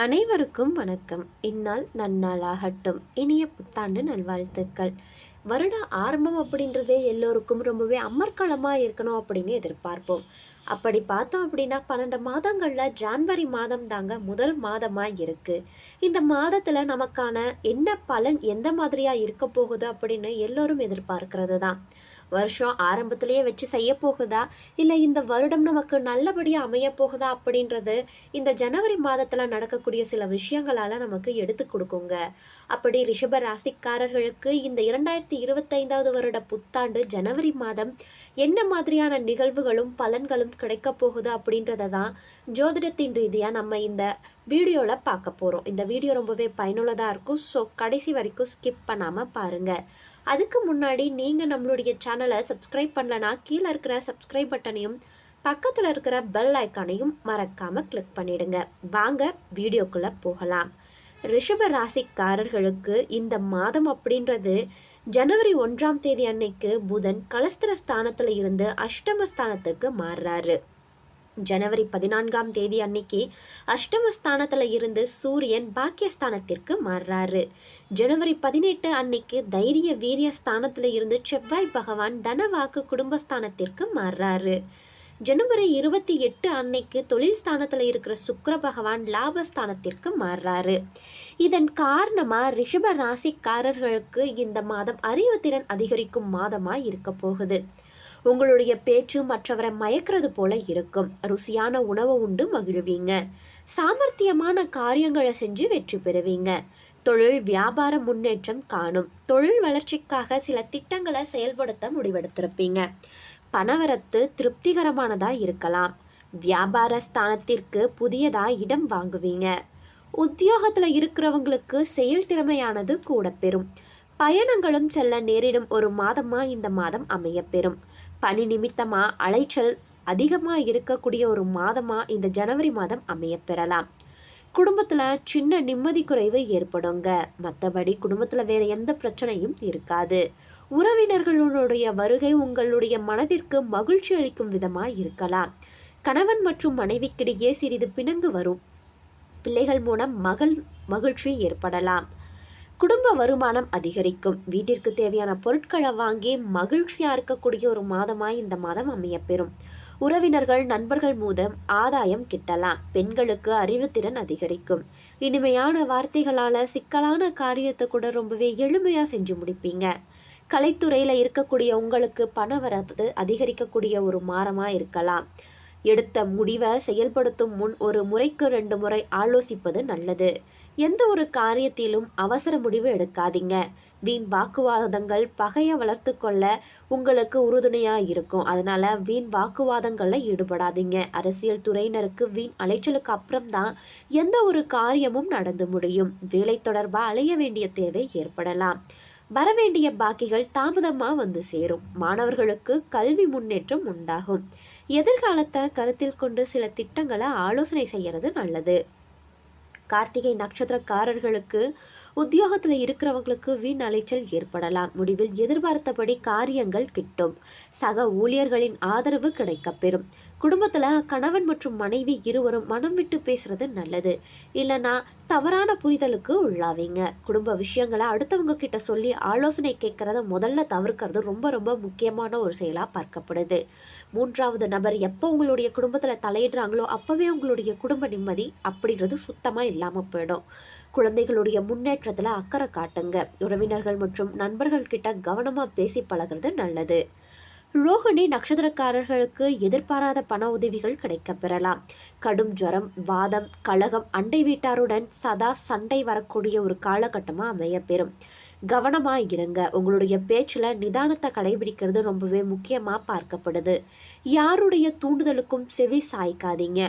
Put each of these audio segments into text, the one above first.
அனைவருக்கும் வணக்கம். இந்நாள் நன்னாளாகட்டும். இனிய புத்தாண்டு நல்வாழ்த்துக்கள். வருட ஆரம்பம் அப்படின்றதே எல்லோருக்கும் ரொம்பவே அமர்க்களமாக இருக்கணும் அப்படின்னு எதிர்பார்ப்போம். அப்படி பார்த்தோம் அப்படின்னா பன்னெண்டு மாதங்களில் ஜான்வரி மாதம் தாங்க முதல் மாதமாக இருக்குது இந்த மாதத்தில் நமக்கான என்ன பலன் எந்த மாதிரியாக இருக்க போகுது அப்படின்னு எல்லோரும் எதிர்பார்க்கறது தான். வருஷம் ஆரம்பத்திலேயே வச்சு செய்ய போகுதா? இல்லை இந்த வருடம் நமக்கு நல்லபடியாக அமைய போகுதா அப்படின்றது இந்த ஜனவரி மாதத்தில் நடக்கக்கூடிய சில விஷயங்களால் நமக்கு எடுத்து கொடுக்குங்க. அப்படி ரிஷப ராசிக்காரர்களுக்கு இந்த இரண்டாயிரத்தி இருபத்தைந்தாவது வருட புத்தாண்டு ஜனவரி மாதம் என்ன மாதிரியான நிகழ்வுகளும் பலன்களும் கிடைக்க போகுது அப்படின்றத தான் ஜோதிடத்தின் ரீதியாக நம்ம இந்த வீடியோவில் பார்க்க போகிறோம் இந்த வீடியோ ரொம்பவே பயனுள்ளதாக இருக்கும். ஸோ கடைசி வரைக்கும் ஸ்கிப் பண்ணாமல் பாருங்கள் அதுக்கு முன்னாடி நீங்கள் நம்மளுடைய சேனலை சப்ஸ்கிரைப் பண்ணலனா கீழே இருக்கிற சப்ஸ்கிரைப் பட்டனையும் பக்கத்தில் இருக்கிற பெல் ஐக்கானையும் மறக்காமல் கிளிக் பண்ணிடுங்க. வாங்க வீடியோக்குள்ளே போகலாம். ரிஷப ராசிக்காரர்களுக்கு இந்த மாதம் அப்படின்றது ஜனவரி ஒன்றாம் தேதி அன்னைக்கு புதன் கலஸ்திர ஸ்தானத்தில் இருந்து அஷ்டம ஸ்தானத்துக்கு மாறுறாரு. ஜனவரி பதினான்காம் தேதி அன்னைக்கு அஷ்டமஸ்தானத்தில் இருந்து சூரியன் பாக்கியஸ்தானத்திற்கு மாறுறாரு. ஜனவரி பதினெட்டு அன்னைக்கு தைரிய வீரிய ஸ்தானத்தில் இருந்து செவ்வாய் பகவான் தனவாக்கு குடும்பஸ்தானத்திற்கு மாறுறாரு. ஜனவரி இருபத்தி எட்டு அன்னைக்கு தொழில் ஸ்தானத்தில் இருக்கிற சுக்கர பகவான் லாபஸ்தானத்திற்கு மாறுறாரு. இதன் காரணமாக ரிஷப ராசிக்காரர்களுக்கு இந்த மாதம் அறிவுத்திறன் அதிகரிக்கும் மாதமாக இருக்க போகுது. உங்களுடைய பேச்சு மற்றவரை மயக்கிறது போல இருக்கும். ருசியான உணவை உண்டு மகிழ்வீங்க. சாமர்த்தியமான காரியங்களை செஞ்சு வெற்றி பெறுவீங்க. தொழில் வியாபார முன்னேற்றம் காணும். தொழில் வளர்ச்சிக்காக சில திட்டங்களை செயல்படுத்த முடிவெடுத்திருப்பீங்க. பணவரத்து திருப்திகரமானதாக இருக்கலாம். வியாபார ஸ்தானத்திற்கு புதியதாக இடம் வாங்குவீங்க. உத்தியோகத்தில் இருக்கிறவங்களுக்கு செயல் திறமையானது கூட பெறும். பயணங்களும் செல்ல நேரிடும் ஒரு மாதமாக இந்த மாதம் அமையப்பெறும் பணி நிமித்தமாக அலைச்சல் அதிகமாக இருக்கக்கூடிய ஒரு மாதமாக இந்த ஜனவரி மாதம் அமையப்பெறலாம். குடும்பத்தில் சின்ன நிம்மதி குறைவு ஏற்படுங்க. மற்றபடி குடும்பத்தில் வேறு எந்த பிரச்சனையும் இருக்காது. உறவினர்களுடைய வருகை உங்களுடைய மனதிற்கு மகிழ்ச்சி அளிக்கும் விதமாக இருக்கலாம். கணவன் மற்றும் மனைவிக்கிடையே சிறிது பிணங்கு வரும். பிள்ளைகள் மூலம் மகள் மகிழ்ச்சி ஏற்படலாம். குடும்ப வருமானம் அதிகரிக்கும். வீட்டிற்கு தேவையான பொருட்களை வாங்கி மகிழ்ச்சியாக இருக்கக்கூடிய ஒரு மாதமாய் இந்த மாதம் அமையப்பெறும். உறவினர்கள் நண்பர்கள் மூலம் ஆதாயம் கிட்டலாம். பெண்களுக்கு அறிவுத்திறன் அதிகரிக்கும். இனிமையான வார்த்தைகளால் சிக்கலான காரியத்தை கூட ரொம்பவே எளிமையாக செஞ்சு முடிப்பீங்க. கலைத்துறையில் இருக்கக்கூடிய உங்களுக்கு பண வரது அதிகரிக்கக்கூடிய ஒரு மாதமாக இருக்கலாம். எடுத்த முடிவை செயல்படுத்தும் முன் ஒரு முறைக்கு ரெண்டு முறை ஆலோசிப்பது நல்லது. எந்த ஒரு காரியத்திலும் அவசர முடிவு எடுக்காதீங்க. வீண் வாக்குவாதங்கள் பகையை வளர்த்து கொள்ள உங்களுக்கு உறுதுணையாக இருக்கும். அதனால் வீண் வாக்குவாதங்களில் ஈடுபடாதீங்க. அரசியல் துறையினருக்கு வீண் அலைச்சலுக்கு அப்புறம்தான் எந்த ஒரு காரியமும் நடந்து முடியும். வேலை தொடர்பாக அலைய வேண்டிய தேவை ஏற்படலாம். வரவேண்டிய பாக்கிகள் தாமதமாக வந்து சேரும். மாணவர்களுக்கு கல்வி முன்னேற்றம் உண்டாகும். எதிர்காலத்தை கருத்தில் கொண்டு சில திட்டங்களை ஆலோசனை செய்கிறது நல்லது. கார்த்திகை நட்சத்திரக்காரர்களுக்கு உத்தியோகத்தில் இருக்கிறவங்களுக்கு வீண் அலைச்சல் ஏற்படலாம். முடிவில் எதிர்பார்த்தபடி காரியங்கள் கிட்டும். சக ஊழியர்களின் ஆதரவு கிடைக்கப்பெறும். குடும்பத்தில் கணவன் மற்றும் மனைவி இருவரும் மனம் விட்டு பேசுறது நல்லது. இல்லைன்னா தவறான புரிதலுக்கு உள்ளாவீங்க. குடும்ப விஷயங்களை அடுத்தவங்க கிட்ட சொல்லி ஆலோசனை கேட்கறத முதல்ல தவிர்க்கிறது ரொம்ப ரொம்ப முக்கியமான ஒரு செயலாக பார்க்கப்படுது. மூன்றாவது நபர் எப்போ உங்களுடைய குடும்பத்தில் தலையிடுறாங்களோ அப்போவே உங்களுடைய குடும்ப நிம்மதி அப்படின்றது சுத்தமாக இல்லாமல் போயிடும். குழந்தைகளுடைய முன்னேற்றத்தில் அக்கறை காட்டுங்க. உறவினர்கள் மற்றும் நண்பர்கள் கிட்ட கவனமாக பேசி பழகிறது நல்லது. ரோஹிணி நட்சத்திரக்காரர்களுக்கு எதிர்பாராத பண உதவிகள் கிடைக்க பெறலாம் கடும் ஜரம் வாதம் கழகம் அண்டை வீட்டாருடன் சதா சண்டை வரக்கூடிய ஒரு காலகட்டமாக அமையப்பெறும். கவனமாக இருங்க. உங்களுடைய பேச்சில் நிதானத்தை கடைபிடிக்கிறது ரொம்பவே முக்கியமாக பார்க்கப்படுது. யாருடைய தூண்டுதலுக்கும் செவி சாய்க்காதீங்க.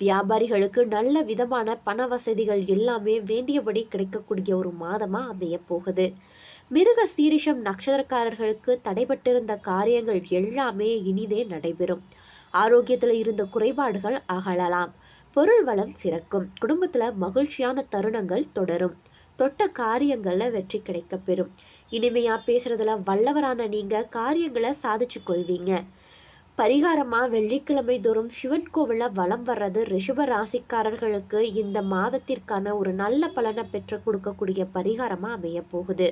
வியாபாரிகளுக்கு நல்ல விதமான பண வசதிகள் எல்லாமே வேண்டியபடி கிடைக்கக்கூடிய ஒரு மாதமாக அமைய போகுது மிருக சீரிஷம் நட்சத்திரக்காரர்களுக்கு தடைபட்டிருந்த காரியங்கள் எல்லாமே இனிதே நடைபெறும். ஆரோக்கியத்தில் இருந்த குறைபாடுகள் அகலலாம். பொருள் வளம் சிறக்கும். குடும்பத்தில் மகிழ்ச்சியான தருணங்கள் தொடரும். தொட்ட காரியங்களில் வெற்றி கிடைக்க பெறும். இனிமையாக பேசுறதுல வல்லவரான நீங்கள் காரியங்களை சாதிச்சு கொள்வீங்க. பரிகாரமாக வெள்ளிக்கிழமை தோறும் சிவன் கோவிலில் வலம் வர்றது ரிஷப ராசிக்காரர்களுக்கு இந்த மாதத்திற்கான ஒரு நல்ல பலனை பெற்று கொடுக்கக்கூடிய பரிகாரமாக அமைய போகுது.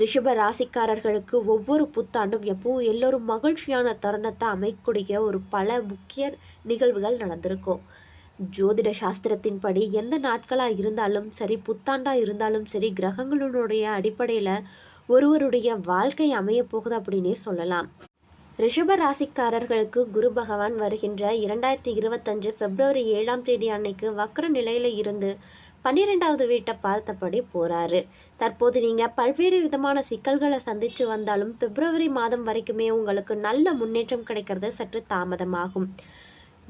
ரிஷப ராசிக்காரர்களுக்கு ஒவ்வொரு புத்தாண்டும் எப்பவும் எல்லோரும் மகிழ்ச்சியான தருணத்தை அமைக்கக்கூடிய ஒரு பல முக்கிய நிகழ்வுகள் நடந்திருக்கும். ஜோதிட சாஸ்திரத்தின்படி எந்த நாட்களாக இருந்தாலும் சரி புத்தாண்டாக இருந்தாலும் சரி கிரகங்களுடைய அடிப்படையில் ஒருவருடைய வாழ்க்கை அமைய போகுது அப்படின்னே சொல்லலாம். ரிஷப ராசிக்காரர்களுக்கு குரு பகவான் வருகின்ற இரண்டாயிரத்தி இருபத்தஞ்சு பிப்ரவரி ஏழாம் தேதி அன்னைக்கு வக்ர நிலையில் இருந்து பன்னிரெண்டாவது வீட்டை பார்த்தபடி போறாரு. தற்போது நீங்க பல்வேறு விதமான சிக்கல்களை சந்திச்சு வந்தாலும் பிப்ரவரி மாதம் வரைக்குமே உங்களுக்கு நல்ல முன்னேற்றம் கிடைக்கிறது சற்று தாமதமாகும்.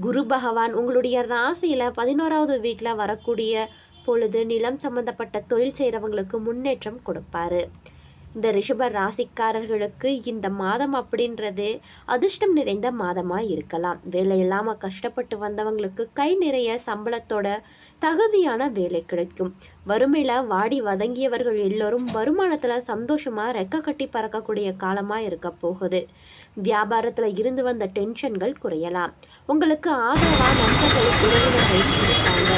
குரு பகவான் உங்களுடைய ராசியில பதினோராவது வீட்டில் வரக்கூடிய பொழுது நிலம் சம்பந்தப்பட்ட தொழில் செய்கிறவங்களுக்கு முன்னேற்றம் கொடுப்பாரு. இந்த ரிஷப ராசிக்காரர்களுக்கு இந்த மாதம் அப்படின்றது அதிர்ஷ்டம் நிறைந்த மாதமாக இருக்கலாம். வேலை இல்லாமல் கஷ்டப்பட்டு வந்தவங்களுக்கு கை நிறைய சம்பளத்தோட தகுதியான வேலை கிடைக்கும். வறுமையில் வாடி வதங்கியவர்கள் எல்லோரும் வருமானத்தில் சந்தோஷமாக ரெக்க கட்டி பறக்கக்கூடிய காலமாக இருக்க போகுது. வியாபாரத்தில் இருந்து வந்த டென்ஷன்கள் குறையலாம். உங்களுக்கு ஆதரவாக நண்பர்கள் உறவினர்கள் இருக்காங்க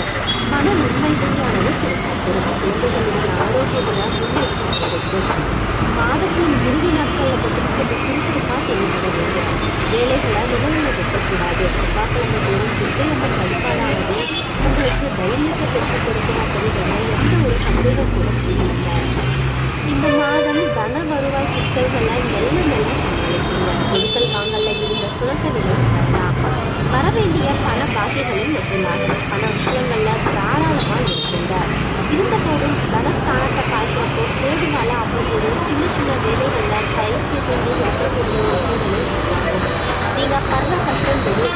மன உண்மை கிடைக்கப்படும் குழந்தைகளுடைய ஆரோக்கியத்தில் முன்னேற்றம் கிடைக்கும் மாதத்தின் இறுதி நாட்களில் மட்டும் கொஞ்சம் சுறுசுறுப்பாக செயல்பட வேண்டும் வேலைகளை நிகழ்வில் வைக்கக்கூடாது செவ்வாய்க்கிழமை தோறும் துர்க்கையம்மன் வழிபாடானது உங்களுக்கு தைரியத்தை பெற்றுக் கொடுக்கும் அப்படிங்கிற எந்த ஒரு சந்தேகம் கூட இல்லை இந்த மாதம் தன வருவாய் சிக்கல்களை மெல்ல மெல்ல சமாளிக்குங்க பொருட்கள் வாங்கல இருந்த சுரக்க நிலை வரலாம் வரவேண்டிய பண பாக்கிகளும் வசூலாகும் பண விஷயங்கள்ல தாராளமாக இருக்குங்க இருந்த போதும் தனஸ்தானத்தை பார்க்கிறப்போ கேதுனால அவ்வளவு சின்ன சின்ன வேலைகளில் பயிற்சி செஞ்சு இருக்கக்கூடிய ஒரு சூழ்நிலை நீங்கள் படுற கஷ்டம் தெரிய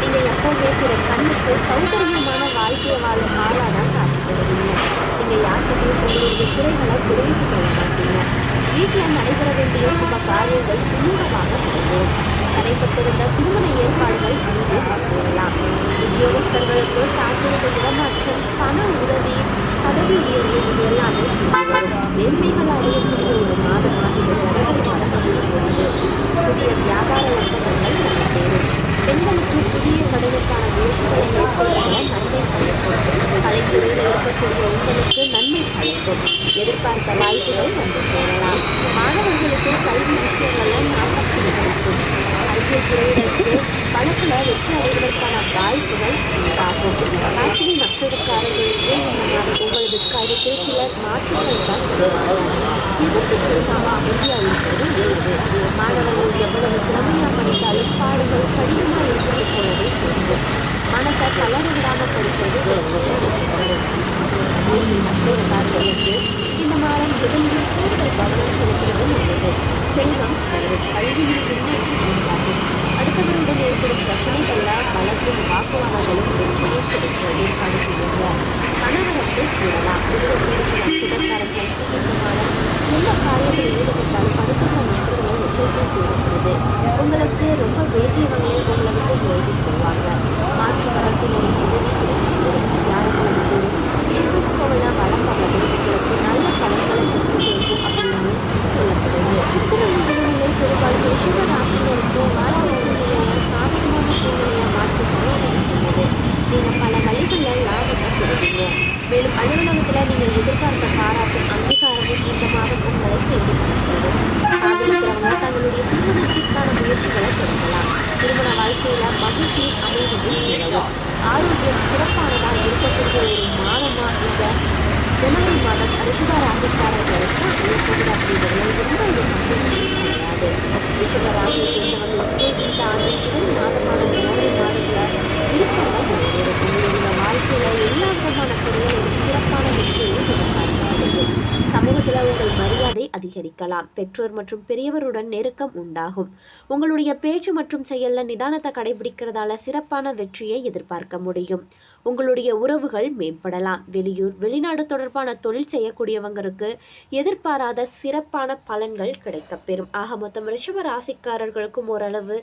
நீங்கள் எப்போவுமே பிற கண்ணுக்கு சௌகரியமான வாழ்க்கையை வாழும் ஆளாக தான் காட்சி தருவீங்க நீங்கள் யாருக்கிட்டையும் உங்களுடைய குறைகளை தெரிவித்துக் கொள்ள மாட்டீங்க வீட்டில் நடைபெற வேண்டிய சுப காரியங்கள் சுமூகமாக நடக்கும் தடைப்பட்டிருந்த திருமண ஏற்பாடுகள் இன்று கூறலாம் உத்தியோகஸ்தர்களுக்கு காத்திருந்த இடமாற்றம் பண உதவி பதவி உயர்வு இது எல்லாமே மேன்மைகள் அடையக்கூடிய ஒரு மாதமாக இந்த ஜனவரி மாதம் அமைந்துள்ளது புதிய வியாபார ஒப்பந்தங்கள் நடைபெறும். பெண்களுக்கு புதிய கடனுக்கான முயற்சிகளை மேற்கொள்வதால் நன்மை பயக்கும் கலைத்துறையில் இருக்கக்கூடிய உங்களுக்கு நன்மை பயக்கும் எதிர்பார்த்த வாய்ப்புகள் வந்து சேரலாம். மாணவர்களுக்கு கல்வி விஷயங்களில் நாற்பத்தி கிடைக்கும் அரசியல் துறையினருக்கு பணத்தில் வெற்றி அடைவதற்கான வாய்ப்புகள் உண்டாகும். ராசினி நட்சத்திரக்காரர்களுக்கு உங்களது கருத்து சில மாற்றங்கள் தான் சொல்லுவாங்க இதற்கு பேசாமல் அமைதியாக ஏற்படும் பிரச்சனைகளால் வழக்கும் வாக்குவாதங்களும் வெற்றியை கிடைக்கிறது அனுப்புவீங்க கணவரத்தை கூறலாம். நட்சத்திரக்காரர்கள் இந்த மாதம் எந்த காரியத்தில் ஈடுபட்டாலும் அடுத்த நண்பர்களை எச்சரிக்கை கூறுகிறது உங்களுக்கு ரொம்ப வேண்டியவங்களை உங்களை விட்டு ஓய்வு போவாங்க மாற்று வரத்தில் உதவி கிடைக்கும் யாரும் சிவன் கோவில வளம் வர்றது உங்களுக்கு நல்ல பலன்களை பெற்றுக் கொடுக்கும் அப்படின்னு சொல்லப்படுது சுக்கரன் உடல்நிலை பெரும்பாலும் ரிஷப ராசினருக்கு வாழ்க்கை சூழ்நிலையை சாதகமான சூழ்நிலையை மாற்றுவது உள்ளது நீங்கள் பல வழிகளில் லாபத்தை பெறுவீங்க மேலும் அலுவலகத்தில் நீங்கள் எதிர்பார்த்த பாராட்டும் அங்கீகாரமும் இந்த மாதம் உங்களை தேடி கொடுக்கிறது காதலிக்கிறவங்க தங்களுடைய திருமணத்திற்கான முயற்சிகளை தொடங்கலாம் திருமண வாழ்க்கையில மகிழ்ச்சியின் அமைவதும் உதவும் ஆரோக்கியம் சிறப்பானதாக இருக்கக்கூடிய ஒரு மாதமா இந்த ஜனவரி மாதம் ரிஷப ராசிக்காரர்களுக்கு அமையப்போகுது அப்படிங்கிறது ரொம்ப ஒரு சந்தோஷம் கிடையாது ரிஷப ராசியை சேர்ந்தவங்களுக்கு இந்த ஆண்டு முதல் மாதமான ஜனவரி மாதத்துல விருப்பங்கள் நிறைவேறும் உங்களுடைய வாழ்க்கையில எல்லா விதமான துறையிலும் சிறப்பான வெற்றியை எதிர்பார்க்க சமூகத்தில் உங்கள் மரியாதை அதிகரிக்கலாம். பெற்றோர் மற்றும் பெரியவருடன் நெருக்கம் உண்டாகும். உங்களுடைய பேச்சு மற்றும் செயலில் நிதானத்தை கடைபிடிக்கிறதால சிறப்பான வெற்றியை எதிர்பார்க்க முடியும். உங்களுடைய உறவுகள் மேம்படலாம். வெளியூர் வெளிநாடு தொடர்பான தொழில் செய்யக்கூடியவங்களுக்கு எதிர்பாராத சிறப்பான பலன்கள் கிடைக்கப்பெறும். ஆக மொத்தம் ரிஷப ராசிக்காரர்களுக்கும் ஓரளவு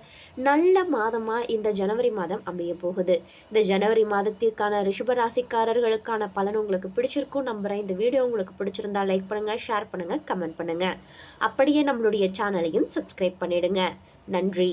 நல்ல மாதமாக இந்த ஜனவரி மாதம் அமைய போகுது இந்த ஜனவரி மாதத்திற்கான ரிஷப ராசிக்காரர்களுக்கான பலன் உங்களுக்கு பிடிச்சிருக்கும் நம்புறேன். இந்த வீடியோ உங்களுக்கு பிடிச்சிருந்தா லைக் பண்ணுங்கள் ஷேர் பண்ணுங்க கமெண்ட் பண்ணுங்கள் அப்படியே நம்மளுடைய சேனலையும் சப்ஸ்கிரைப் பண்ணிடுங்க. நன்றி.